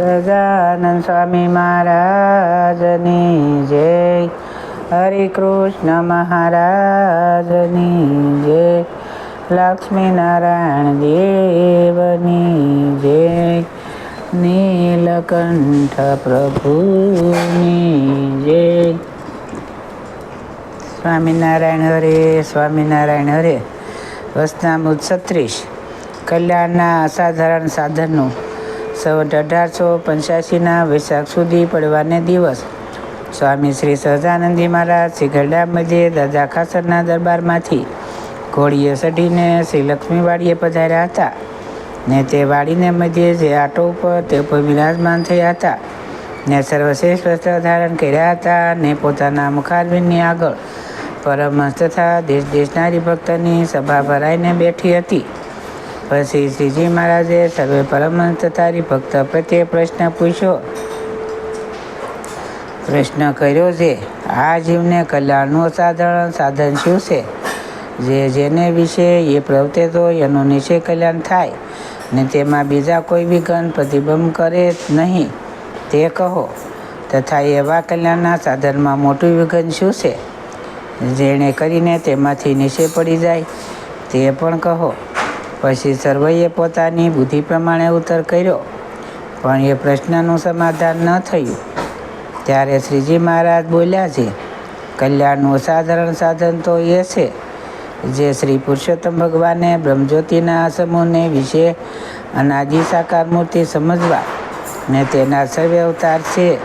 સજાનંદ સ્વામી મહારાજની જય હરે કૃષ્ણ મહારાજની જય લક્ષ્મીનારાયણ દેવની જય નીલકંઠ પ્રભુની જય સ્વામિનારાયણ હરે સ્વામિનારાયણ હરે વસનામૃત છત્રીસ કલ્યાણના અસાધારણ સાધનનું સંવત અઢારસો પંચ્યાસીના વૈશાખ સુધી પડવાને દિવસ. સ્વામી શ્રી સહજાનંદજી મહારાજ શ્રી ગરડા મધ્યે દાદા ખાસરના દરબારમાંથી ઘોડીએ ચઢીને શ્રી લક્ષ્મીવાડીએ પધાર્યા હતા. ને તે વાડીને મધ્યે જે આટો ઉપર તે ઉપર વિરાજમાન થયા હતા. ને સર્વશ્રેષ્ઠ વસ્ત્ર ધારણ કર્યા હતા ને પોતાના મુખારવિંદની આગળ પરમહંસ તથા દેશ દેશનારી ભક્તની સભા ભરાઈને બેઠી હતી. પછી શ્રીજી મહારાજે સર્વે પરમહંસ તથા ભક્ત પ્રત્યે પ્રશ્ન પૂછ્યો. પ્રશ્ન કર્યો છે, આ જીવને કલ્યાણનું સાધારણ સાધન શું છે? જે જેને વિશે એ પ્રવતે તો એનું નિશ્ચય કલ્યાણ થાય, ને તેમાં બીજા કોઈ વિઘન પ્રતિબંધ કરે નહીં. તે કહો, તથા એવા કલ્યાણના સાધનમાં મોટું વિઘન શું છે? જેણે કરીને તેમાંથી નિશ્ચય પડી જાય, તે પણ કહો. પછી સર્વએ પોતાની બુદ્ધિ પ્રમાણે ઉત્તર કર્યો. પણ એ પ્રશ્નનું સમાધાન ન થયું. ત્યારે શ્રીજી મહારાજ બોલ્યા છે, કલ્યાણનું અસાધારણ સાધન તો એ છે જે શ્રી પુરુષોત્તમ ભગવાને બ્રહ્મજ્યોતિના સમૂહને વિશે અનાદિ સાકાર મૂર્તિ સમજવા ને તેના સર્વે અવતાર છે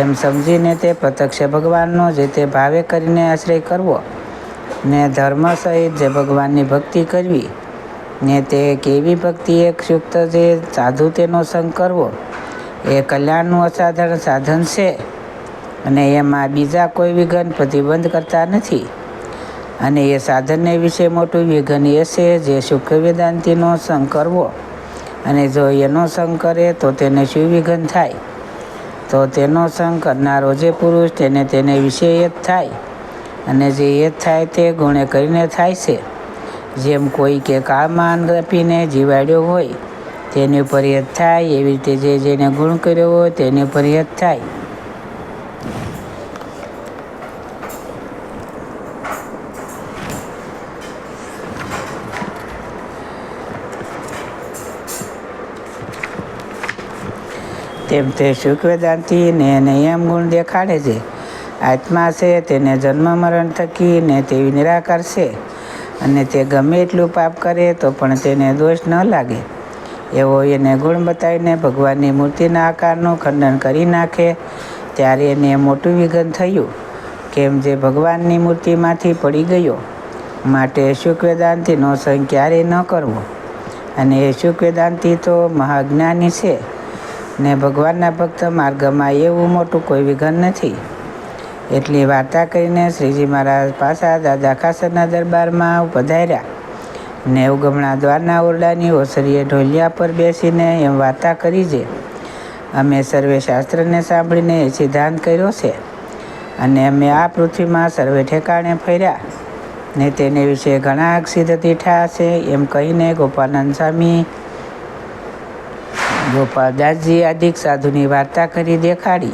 એમ સમજીને તે પ્રત્યક્ષ ભગવાનનો જે તે ભાવે કરીને આશ્રય કરવો ને ધર્મ સહિત જે ભગવાનની ભક્તિ કરવી ને તે કેવી ભક્તિ એક સુક્ત જે સાધુ તેનો સંગ કરવો? એ કલ્યાણનું અસાધારણ સાધન છે. અને એમાં બીજા કોઈ વિઘન પ્રતિબંધ કરતા નથી. અને એ સાધનને વિશે મોટું વિઘન એ છે જે સુખ વેદાંતિનો સંગ કરવો. અને જો એનો સંગ કરે તો તેને શું વિઘન થાય? તો તેનો સંગ કરનારો જે પુરુષ તેને તેને વિશે એ જ થાય. અને જે એ જ થાય તે ગુણે કરીને થાય છે. જેમ કોઈ કે કાળમાન આપીને જીવાડ્યો હોય, તેની ઉપર થાય એવી રીતે જે જેને ગુણ કર્યો હોય તેની ઉપર થાય. તેમ તે સુખ વેદાંતિ ને નિયમ ગુણ દેખાડે છે. આત્મા છે, તેને જન્મ મરણ થકી ને તેવી નિરાકાર છે. અને તે ગમે એટલું પાપ કરે તો પણ તેને દોષ ન લાગે. એવો એને ગુણ બતાવીને ભગવાનની મૂર્તિના આકારનું ખંડન કરી નાખે, ત્યારે એને મોટું વિઘન થયું, કેમ જે ભગવાનની મૂર્તિમાંથી પડી ગયો. માટે શુક્વેદાંતિનો સંગ ક્યારેય ન કરવો? અને એ શુક્વેદાંતિ તો મહાજ્ઞાની છે, ને ભગવાનના ભક્ત માર્ગમાં એવું મોટું કોઈ વિઘન નથી. એટલી વાર્તા કરીને શ્રીજી મહારાજ પાછા દાદા ખાસરના દરબારમાં પધાર્યા. ને ઉગમણા દ્વારના ઓરડાની ઓસરીએ ઢોલિયા પર બેસીને એમ વાર્તા કરી છે. અમે સર્વે શાસ્ત્રને સાંભળીને એ સિદ્ધાંત કર્યો છે. અને અમે આ પૃથ્વીમાં સર્વે ઠેકાણે ફર્યા. ને તેને વિશે ઘણા સિદ્ધ તીઠા છે એમ કહીને ગોપાનંદ સ્વામી, ગોપાલદાસજી આદિક સાધુની વાર્તા કરી દેખાડી.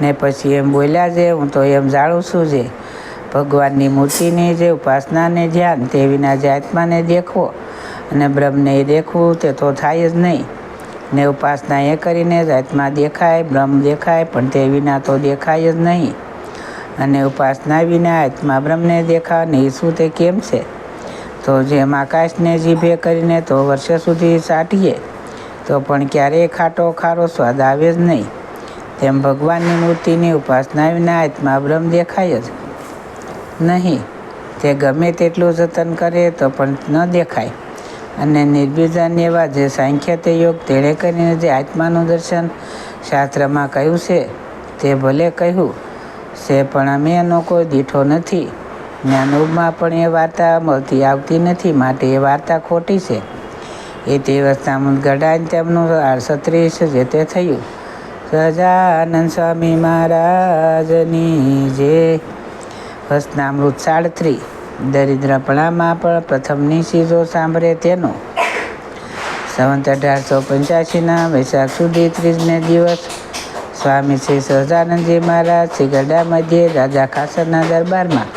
ને પછી એમ બોલ્યા છે, હું તો એમ જાણું છું જે ભગવાનની મૂર્તિની જે, ઉપાસનાને ધ્યાન તે વિના જે આત્માને દેખવો અને બ્રહ્મને દેખવું તે તો થાય જ નહીં. ને ઉપાસના એ કરીને જ આત્મા દેખાય, બ્રહ્મ દેખાય, પણ તે વિના તો દેખાય જ નહીં. અને ઉપાસના વિના આત્મા બ્રહ્મને દેખાય એ શું તે કેમ છે? તો જેમ આકાશને જીભે કરીને તો વર્ષે સુધી સાટીએ, તો પણ ક્યારેય ખાટો ખારો સ્વાદ આવે જ નહીં. તેમ ભગવાનની મૂર્તિની ઉપાસના વિના આત્મા દેખાય જ નહીં. તે ગમે તેટલું જતન કરે તો પણ ન દેખાય. અને નિર્બીજન એવા જે સાંખ્ય તે યોગ તેણે કરીને જે આત્માનું દર્શન શાસ્ત્રમાં કહ્યું છે, તે ભલે કહ્યું છે, પણ અમે એનો કોઈ દીઠો નથી. જ્ઞાનોમાં પણ એ વાર્તા મળતી આવતી નથી, માટે એ વાર્તા ખોટી છે. એ તે વસ્તામુદ ગઢાને તેમનું સત્રીસ જે તે થયું. સજાનંદ સ્વામી મહારાજની જે વસનામૃત સાડત્રી, દરિદ્રપણામાં પણ પ્રથમની ચીજો સાંભળે તેનો. સંવંત અઢારસો પંચ્યાસીના વૈશાખ સુધી ત્રીજને દિવસ સ્વામી શ્રી સહજાનંદજી મહારાજ શ્રી મધ્યે રાજા ખાસરના દરબારમાં.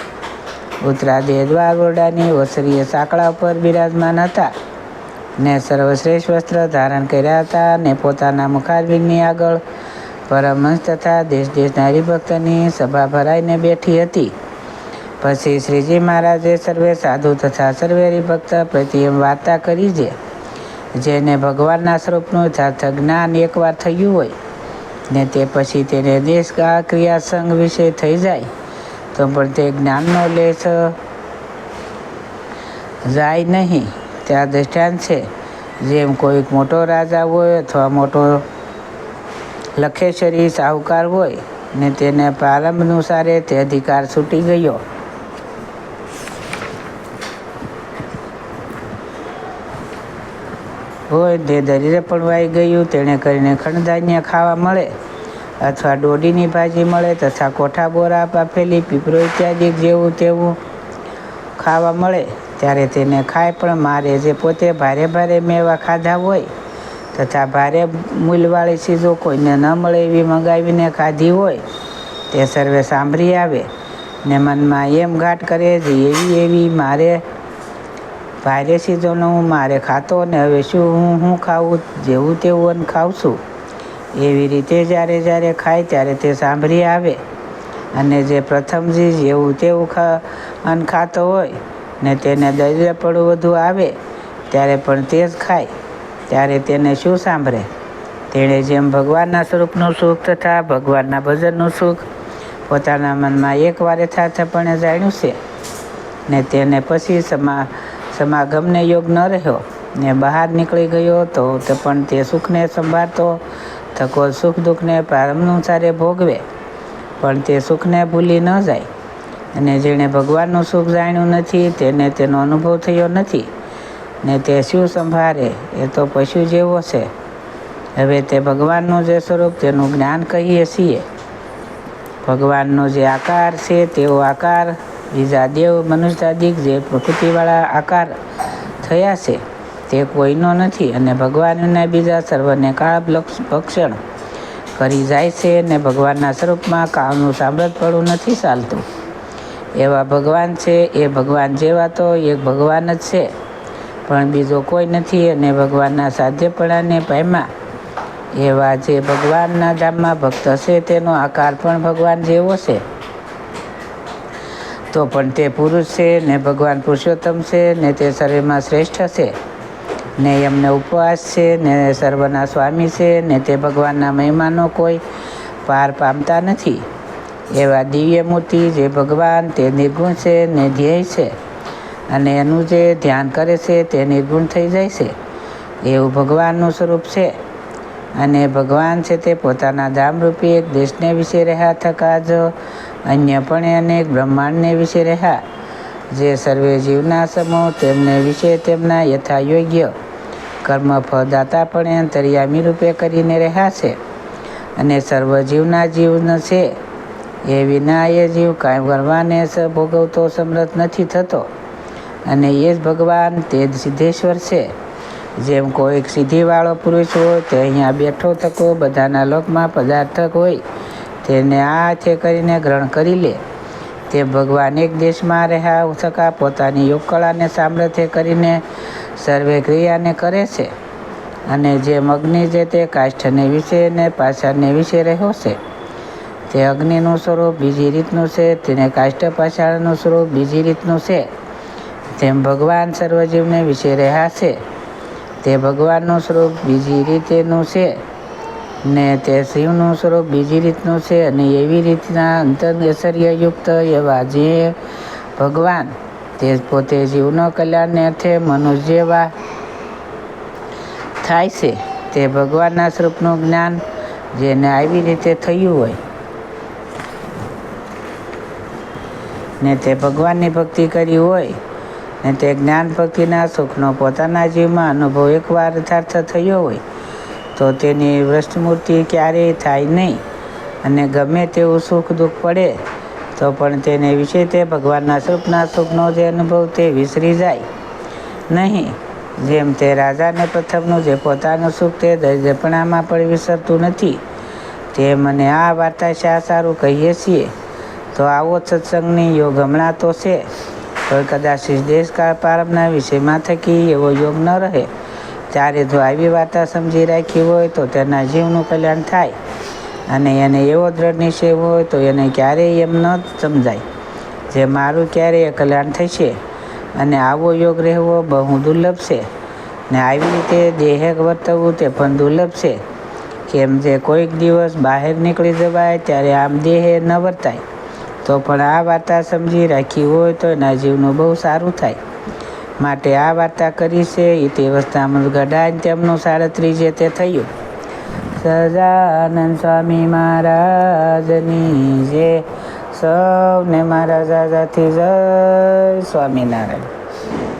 ઉત્તરાદે દ્વાર ઓસરીય સાંકળા ઉપર બિરાજમાન હતા. ને સર્વશ્રેષ્ઠ વસ્ત્ર ધારણ કર્યા હતા ને પોતાના મુખારવિંદની આગળ પરમહંસ તથા દેશ દેશના હરિભક્તની સભા ભરાઈને બેઠી હતી. પછી શ્રીજી મહારાજે સર્વે સાધુ તથા સર્વે હરિભક્ત પ્રત્યે વાર્તા કરી છે, જેને ભગવાનના સ્વરૂપનું યથાર્થ જ્ઞાન એકવાર થયું હોય ને તે પછી તેને દેશ ક્રિયા સંઘ વિશે થઈ જાય, તો પણ તે જ્ઞાનનો લેશ જાય નહીં. ત્યાં દ્રષ્ટાંત છે. જેમ કોઈક મોટો રાજા હોય અથવા મોટો લખેશરી સાહુકાર હોય ને તેને પ્રારંભ અનુસારે તે અધિકાર છૂટી ગયો. હોય તે દરિદ્ર પણ વાઈ ગયું, તેણે કરીને ખંડધાન્ય ખાવા મળે અથવા ડોડીની ભાજી મળે તથા કોઠા બોરા બાફેલી પીપરો ઇત્યાદિ જેવું તેવું ખાવા મળે, ત્યારે તેને ખાય, પણ મારે જે પોતે ભારે ભારે મેવા ખાધા હોય, તથા ભારે મૂલવાળી ચીજો કોઈને ન મળે એવી મંગાવીને ખાધી હોય, તે સર્વે સાંભળી આવે. ને મનમાં એમ ઘાટ કરે છે, એવી એવી મારે ભારે ચીજોનો હું મારે ખાતો ને હવે શું હું હું ખાવું, જેવું તેવું ખાઉં છું એવી રીતે જ્યારે જ્યારે ખાય, ત્યારે તે સાંભળી આવે. અને જે પ્રથમજી જેવું તેવું ખા, અન્ન ખાતો હોય ને તેને દરિદ્રપણું વધુ આવે, ત્યારે પણ તે જ ખાય. ત્યારે તેને શું સાંભળે? તેણે જેમ ભગવાનના સ્વરૂપનું સુખ તથા ભગવાનના ભજનનું સુખ પોતાના મનમાં એકવાર યથાર્થપણે જાણ્યું છે. ને તેને પછી સમા, સમાગમને યોગ ન રહ્યો ને બહાર નીકળી ગયો તો પણ તે સુખને સંભાળતો થકો સુખ દુઃખને પ્રારંભ અનુસારે ભોગવે. પણ તે સુખને ભૂલી ન જાય. અને જેણે ભગવાનનું સુખ જાણ્યું નથી, તેને તેનો અનુભવ થયો નથી. ને તે શું સંભાળે એ તો પશુ જેવો છે. હવે તે ભગવાનનું જે સ્વરૂપ તેનું જ્ઞાન કહીએ છીએ. ભગવાનનો જે આકાર છે, તેવો આકાર બીજા દેવ મનુષ્યાદિક જે પ્રકૃતિવાળા આકાર થયા છે, તે કોઈનો નથી. અને ભગવાનના બીજા સર્વને કાળ ભક્ષણ કરી જાય છે ને ભગવાનના સ્વરૂપમાં કાળનું સાંભળતપણું નથી ચાલતું. એવા ભગવાન છે, એ ભગવાન જેવા તો એક ભગવાન જ છે. પણ બીજો કોઈ નથી અને ભગવાનના સાધ્યપણાને પામ્યા. એવા જે ભગવાનના ધામમાં ભક્ત છે તેનો આકાર પણ ભગવાન જેવો છે. તો પણ તે પુરુષ છે ને ભગવાન પુરુષોત્તમ છે ને તે શરીરમાં શ્રેષ્ઠ છે. ને એમને ઉપવાસ છે, ને સર્વના સ્વામી છે, ને તે ભગવાનના મહેમાનો કોઈ પાર પામતા નથી. એવા દિવ્ય મૂર્તિ જે ભગવાન તે નિર્ગુણ છે, ને ધ્યેય છે, અને એનું જે ધ્યાન કરે છે, તે નિર્ગુણ થઈ જાય છે. એવું ભગવાનનું સ્વરૂપ છે. અને ભગવાન છે તે પોતાના ધામરૂપી એક દેશને વિશે રહ્યા થકા જ અન્ય પણ અનેક બ્રહ્માંડને વિશે રહ્યા. જે સર્વે જીવના સમૂહ તેમને વિશે તેમના યથા યોગ્ય કર્મ ફળદાતા પણ અંતર્યામી રૂપે કરીને રહ્યા છે. અને સર્વ જીવના જીવન છે. એ વિના એ જીવ કાંઈ કરવાને ભોગવતો સમૃદ્ધ નથી થતો. અને એ જ ભગવાન તે જ સિદ્ધેશ્વર છે. જેમ કોઈક સિદ્ધિવાળો પુરુષ હોય તે અહીંયા બેઠો થકો બધાના લોકમાં પદાર્થક હોય. તેને આ હાથે કરીને ગ્રહણ કરી લે. તે ભગવાન એક દેશમાં રહ્યા થકા પોતાની યોગકળાને સામર્થ્ય કરીને સર્વે ક્રિયાને કરે છે અને જે અગ્નિ જે તે કાષ્ઠને વિશે ને પાછળને વિશે રહ્યો છે. તે અગ્નિનું સ્વરૂપ બીજી રીતનું છે, તેને કાષ્ઠ પાછળનું સ્વરૂપ બીજી રીતનું છે. તેમ ભગવાન સર્વજીવને વિશે રહ્યા છે. તે ભગવાનનું સ્વરૂપ બીજી રીતેનું છે ને તે શિવનું સ્વરૂપ બીજી રીતનું છે અને એવી રીતના અંતરૈશ્વર્યયુક્ત એવા જે ભગવાન તે પોતે જીવનો કલ્યાણને અર્થે મનુષ્ય જેવા થાય છે. તે ભગવાનના સ્વરૂપનું જ્ઞાન જેને આવી રીતે થયું હોય ને તે ભગવાનની ભક્તિ કરી હોય ને તે જ્ઞાન ભક્તિના સુખનો પોતાના જીવમાં અનુભવ એકવાર યથાર્થ થયો હોય તો તેની વૃષ્ટમૂર્તિ ક્યારેય થાય નહીં અને ગમે તેવું સુખ દુઃખ પડે તો પણ તેને વિશે તે ભગવાનના સ્વરૂપના સુખનો જે અનુભવ તે વિસરી જાય. નહીં, જેમ તે રાજાને પ્રથમનું જે પોતાનું સુખ તે દર્જપણામાં પણ વિસરતું નથી તે મને આ વાર્તા શા સારું કહીએ છીએ? તો આવો સત્સંગની યોગ હમણાં તો છે. પણ કદાચ દેશકાળ પ્રારંભના વિષયમાં થકી એવો યોગ ન રહે. ત્યારે જો આવી વાર્તા સમજી રાખી હોય તો તેના જીવનું કલ્યાણ થાય. અને એને એવો દ્રઢ નિશ્ચય હોય તો એને ક્યારેય એમ ન સમજાય. જે મારું ક્યારેય કલ્યાણ થશે અને આવો યોગ રહેવો બહુ દુર્લભ છે. ને આવી રીતે દેહક વર્તવું તે પણ દુર્લભ છે. કેમ જે કોઈક દિવસ બહાર નીકળી જવાય ત્યારે આમ દેહ ન વર્તાય. તો પણ આ વાર્તા સમજી રાખી હોય તો એના જીવનું બહુ સારું થાય. માટે આ વાર્તા કરી છે. એ તે અવસ્થામાં ગઢાય તેમનું સાડત્રીજે તે થયું. સજાનંદ સ્વામી મહારાજની જે સૌને મારા દાદાથી જય સ્વામિનારાયણ.